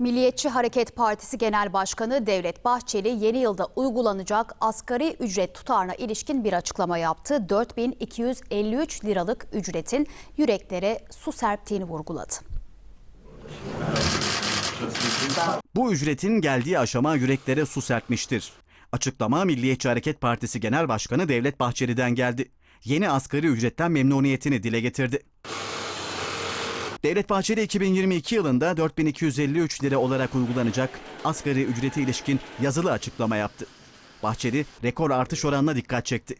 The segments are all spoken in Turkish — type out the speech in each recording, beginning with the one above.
Milliyetçi Hareket Partisi Genel Başkanı Devlet Bahçeli yeni yılda uygulanacak asgari ücret tutarına ilişkin bir açıklama yaptı. 4253 liralık ücretin yüreklere su serptiğini vurguladı. Bu ücretin geldiği aşama yüreklere su serpmiştir. Açıklama Milliyetçi Hareket Partisi Genel Başkanı Devlet Bahçeli'den geldi. Yeni asgari ücretten memnuniyetini dile getirdi. Devlet Bahçeli 2022 yılında 4253 lira olarak uygulanacak asgari ücrete ilişkin yazılı açıklama yaptı. Bahçeli rekor artış oranına dikkat çekti.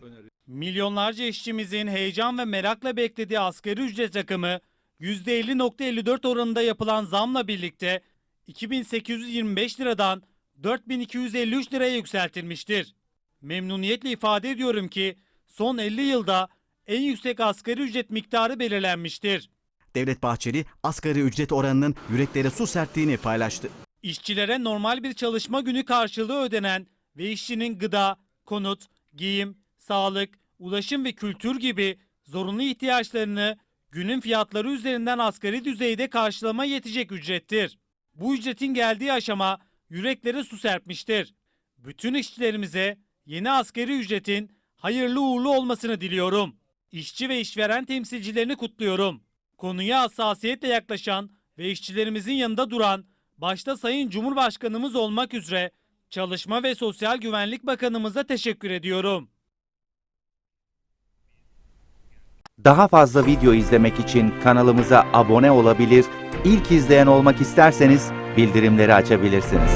Milyonlarca işçimizin heyecan ve merakla beklediği asgari ücret rakamı %50.54 oranında yapılan zamla birlikte 2825 liradan 4253 liraya yükseltilmiştir. Memnuniyetle ifade ediyorum ki son 50 yılda en yüksek asgari ücret miktarı belirlenmiştir. Devlet Bahçeli asgari ücret oranının yüreklere su serptiğini paylaştı. İşçilere normal bir çalışma günü karşılığı ödenen ve işçinin gıda, konut, giyim, sağlık, ulaşım ve kültür gibi zorunlu ihtiyaçlarını günün fiyatları üzerinden asgari düzeyde karşılama yetecek ücrettir. Bu ücretin geldiği aşama yüreklere su serpmiştir. Bütün işçilerimize yeni asgari ücretin hayırlı uğurlu olmasını diliyorum. İşçi ve işveren temsilcilerini kutluyorum. Konuya hassasiyetle yaklaşan ve işçilerimizin yanında duran başta Sayın Cumhurbaşkanımız olmak üzere Çalışma ve Sosyal Güvenlik Bakanımıza teşekkür ediyorum. Daha fazla video izlemek için kanalımıza abone olabilir, ilk izleyen olmak isterseniz bildirimleri açabilirsiniz.